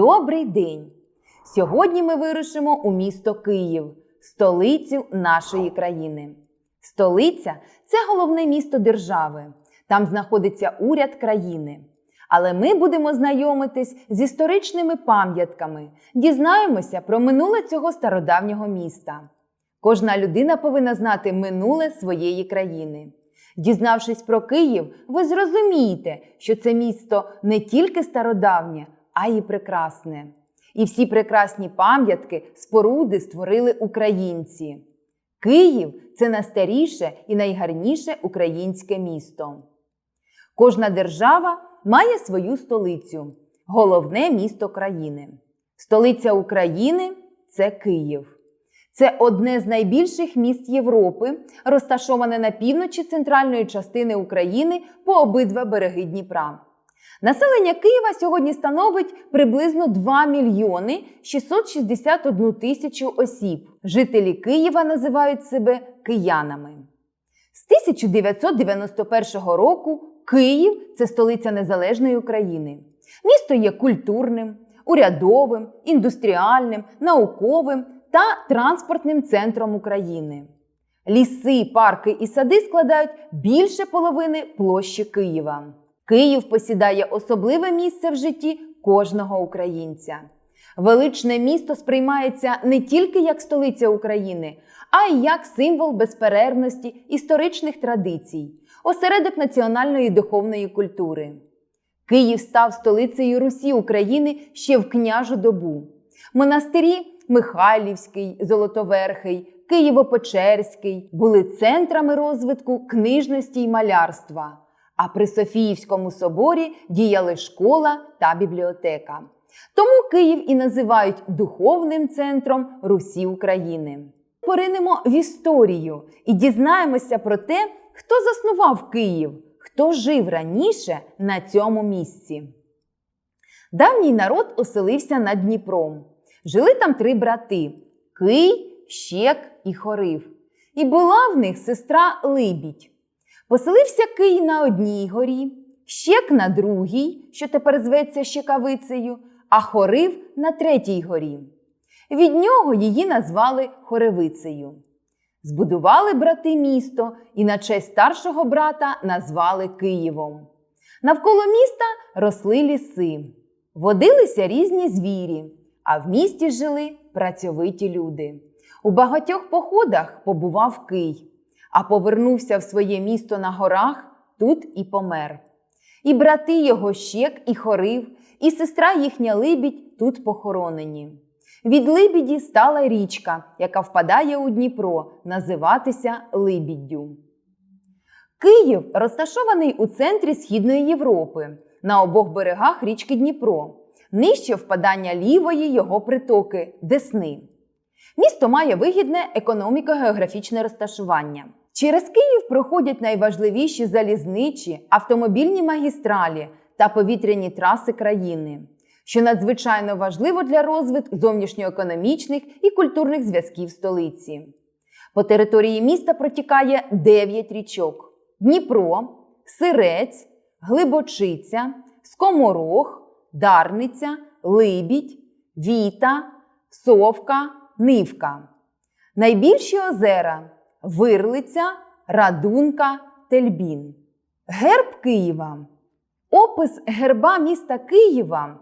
Добрий день! Сьогодні ми вирушимо у місто Київ, столицю нашої країни. Столиця це головне місто держави. Там знаходиться уряд країни. Але ми будемо знайомитись з історичними пам'ятками, дізнаємося про минуле цього стародавнього міста. Кожна людина повинна знати минуле своєї країни. Дізнавшись про Київ, ви зрозумієте, що це місто не тільки стародавнє, а й прекрасне. І всі прекрасні пам'ятки, споруди створили українці. Київ це найстаріше і найгарніше українське місто. Кожна держава має свою столицю головне місто країни. Столиця України це Київ. Це одне з найбільших міст Європи, розташоване на півночі центральної частини України по обидва береги Дніпра. Населення Києва сьогодні становить приблизно 2 мільйони 661 тисячу осіб. Жителі Києва називають себе киянами. З 1991 року Київ це столиця незалежної України. Місто є культурним, урядовим, індустріальним, науковим та транспортним центром України. Ліси, парки і сади складають більше половини площі Києва. Київ посідає особливе місце в житті кожного українця. Величне місто сприймається не тільки як столиця України, а й як символ безперервності історичних традицій, осередок національної духовної культури. Київ став столицею Русі України ще в княжу добу. Монастирі Михайлівський, Золотоверхий, Києво-Печерський були центрами розвитку книжності й малярства. А при Софіївському соборі діяли школа та бібліотека. Тому Київ і називають духовним центром Русі України. Поринемо в історію і дізнаємося про те, хто заснував Київ, хто жив раніше на цьому місці. Давній народ оселився над Дніпром. Жили там три брати Кий, Щек і Хорив. І була в них сестра Либідь. Поселився Кий на одній горі, Щек на другій, що тепер зветься Щекавицею, а Хорив на третій горі. Від нього її назвали Хоревицею. Збудували брати місто і на честь старшого брата назвали Києвом. Навколо міста росли ліси, водилися різні звірі, а в місті жили працьовиті люди. У багатьох походах побував Кий, а повернувся в своє місто на горах тут і помер. І брати його щек і хорив, і сестра їхня Либідь тут похоронені. Від Либіді стала річка, яка впадає у Дніпро, називатися Либіддю. Київ розташований у центрі Східної Європи, на обох берегах річки Дніпро, нижче впадання лівої його притоки Десни. Місто має вигідне економіко-географічне розташування. Через Київ проходять найважливіші залізничі, автомобільні магістралі та повітряні траси країни, що надзвичайно важливо для розвитку зовнішньоекономічних і культурних зв'язків столиці. По території міста протікає 9 річок: Дніпро, Сирець, Глибочиця, Скоморох, Дарниця, Либідь, Віта, Совка, Нивка. Найбільші озера Вирлиця, Радунка, Тельбін. Герб Києва. Опис герба міста Києва.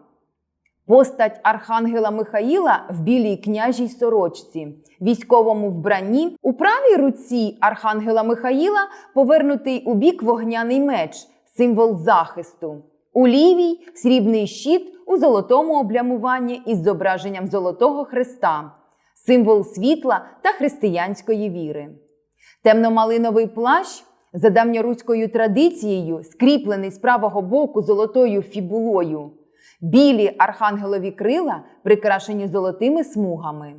Постать Архангела Михаїла в білій княжій сорочці, військовому вбранні, у правій руці Архангела Михаїла повернутий у бік вогняний меч, символ захисту. У лівій срібний щит у золотому облямуванні із зображенням Золотого Христа, символ світла та християнської віри. Темномалиновий плащ за давньоруською традицією, скріплений з правого боку золотою фібулою. Білі архангелові крила прикрашені золотими смугами.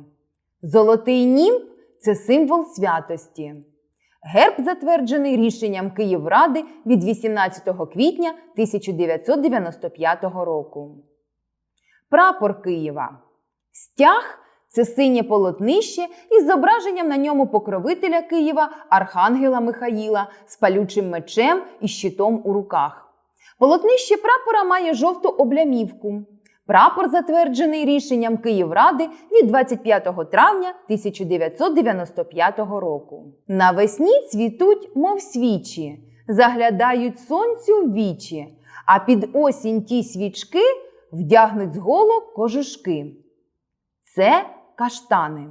Золотий німб це символ святості. Герб затверджений рішенням Київради від 18 квітня 1995 року. Прапор Києва. Стяг це синє полотнище із зображенням на ньому покровителя Києва Архангела Михаїла з палючим мечем і щитом у руках. Полотнище прапора має жовту облямівку. Прапор затверджений рішенням Київради від 25 травня 1995 року. Навесні цвітуть, мов свічі, заглядають сонцю в вічі, а під осінь ті свічки вдягнуть з голок кожушки. Це каштани.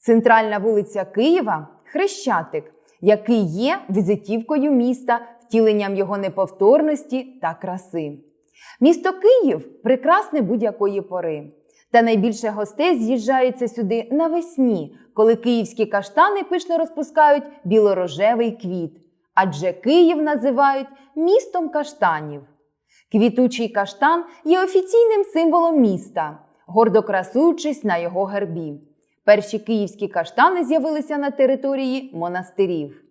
Центральна вулиця Києва Хрещатик, який є візитівкою міста, втіленням його неповторності та краси. Місто Київ прекрасне будь-якої пори. Та найбільше гостей з'їжджаються сюди навесні, коли київські каштани пишно розпускають білорожевий квіт. Адже Київ називають містом каштанів. Квітучий каштан є офіційним символом міста, гордо красуючись на його гербі. Перші київські каштани з'явилися на території монастирів.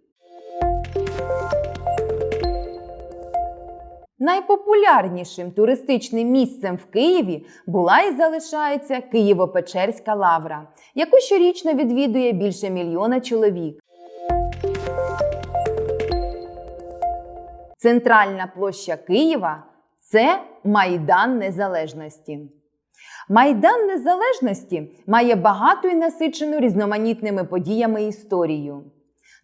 Найпопулярнішим туристичним місцем в Києві була і залишається Києво-Печерська лавра, яку щорічно відвідує більше мільйона чоловік. Центральна площа Києва це Майдан Незалежності. Майдан Незалежності має багату і насичену різноманітними подіями історію.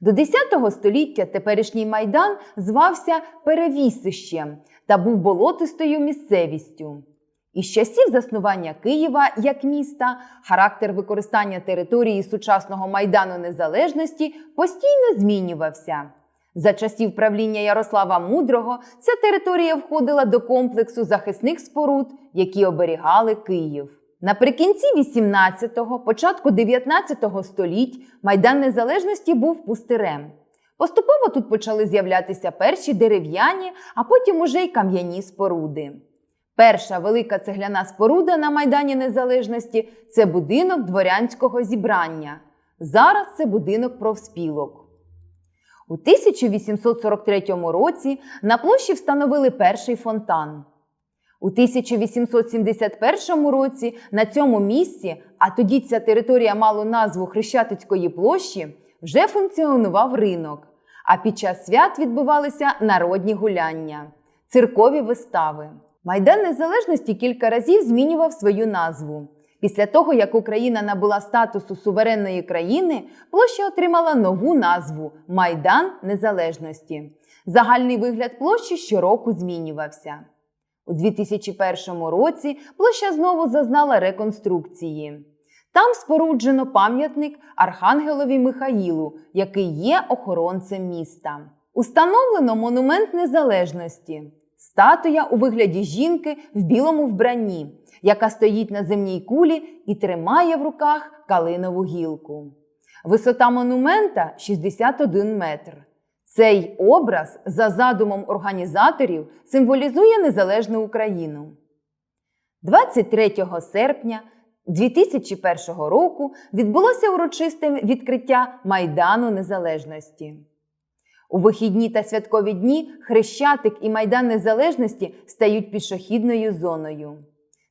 До X століття теперішній майдан звався Перевісищем та був болотистою місцевістю. Із часів заснування Києва як міста характер використання території сучасного майдану незалежності постійно змінювався. За часів правління Ярослава Мудрого ця територія входила до комплексу захисних споруд, які оберігали Київ. Наприкінці 18-го, початку 19-го століть Майдан Незалежності був пустирем. Поступово тут почали з'являтися перші дерев'яні, а потім уже й кам'яні споруди. Перша велика цегляна споруда на Майдані Незалежності це будинок дворянського зібрання. Зараз це будинок профспілок. У 1843 році на площі встановили перший фонтан. У 1871 році на цьому місці, а тоді ця територія мала назву Хрещатицької площі, вже функціонував ринок. А під час свят відбувалися народні гуляння, циркові вистави. Майдан Незалежності кілька разів змінював свою назву. Після того, як Україна набула статусу суверенної країни, площа отримала нову назву Майдан Незалежності. Загальний вигляд площі щороку змінювався. У 2001 році площа знову зазнала реконструкції. Там споруджено пам'ятник Архангелові Михаїлу, який є охоронцем міста. Установлено монумент незалежності статуя у вигляді жінки в білому вбранні, яка стоїть на земній кулі і тримає в руках калинову гілку. Висота монумента 61 метр. Цей образ, за задумом організаторів, символізує незалежну Україну. 23 серпня 2001 року відбулося урочисте відкриття Майдану Незалежності. У вихідні та святкові дні Хрещатик і Майдан Незалежності стають пішохідною зоною.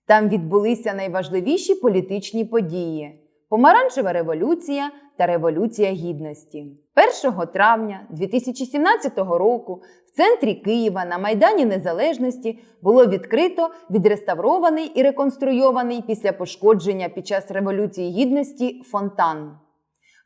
Там відбулися найважливіші політичні події Помаранчева революція та Революція Гідності. 1 травня 2017 року в центрі Києва на Майдані Незалежності було відкрито відреставрований і реконструйований після пошкодження під час Революції Гідності фонтан.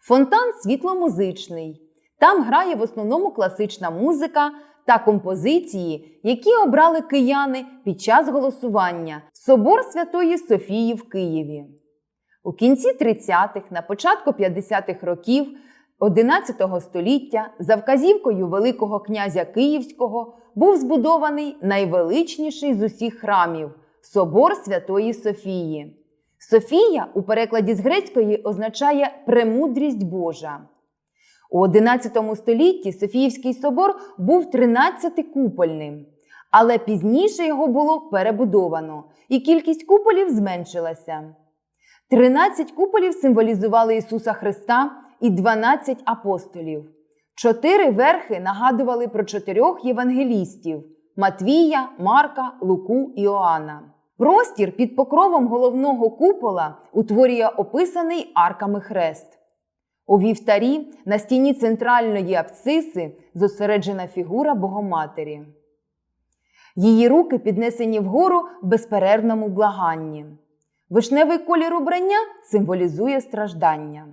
Фонтан світломузичний. Там грає в основному класична музика та композиції, які обрали кияни під час голосування Собор Святої Софії в Києві. У кінці 30-х, на початку 50-х років 11 століття за вказівкою Великого князя Київського був збудований найвеличніший з усіх храмів Собор Святої Софії. Софія у перекладі з грецької означає премудрість Божа. У XI столітті Софіївський собор був 13-купольним, але пізніше його було перебудовано, і кількість куполів зменшилася. 13 куполів символізували Ісуса Христа і 12 апостолів. Чотири верхи нагадували про чотирьох євангелістів Матвія, Марка, Луку і Іоанна. Простір під покровом головного купола утворює описаний арками хрест. У вівтарі на стіні центральної абсиси зосереджена фігура Богоматері. Її руки піднесені вгору в безперервному благанні. Вишневий колір убрання символізує страждання.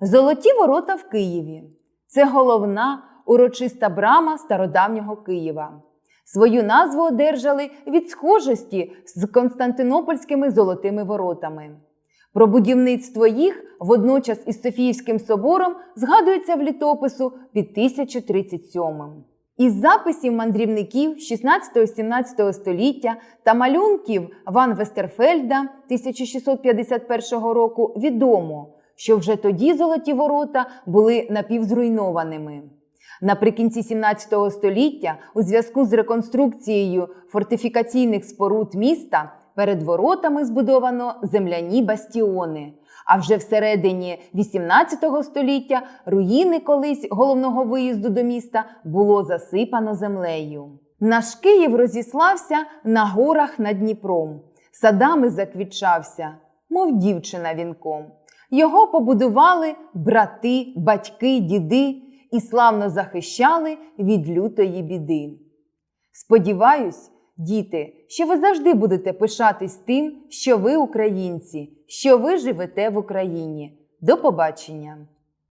Золоті ворота в Києві це головна урочиста брама стародавнього Києва. Свою назву одержали від схожості з Константинопольськими золотими воротами. Про будівництво їх водночас із Софіївським собором згадується в літопису під 1037. Із записів мандрівників 16-17 століття та малюнків Ван Вестерфельда 1651 року відомо, що вже тоді золоті ворота були напівзруйнованими. Наприкінці 17 століття, у зв'язку з реконструкцією фортифікаційних споруд міста, перед воротами збудовано земляні бастіони. А вже всередині 18 століття руїни колись головного виїзду до міста було засипано землею. Наш Київ розіслався на горах над Дніпром, садами заквітчався, мов дівчина вінком. Його побудували брати, батьки, діди і славно захищали від лютої біди. Сподіваюсь, діти, що ви завжди будете пишатись тим, що ви українці, що ви живете в Україні. До побачення!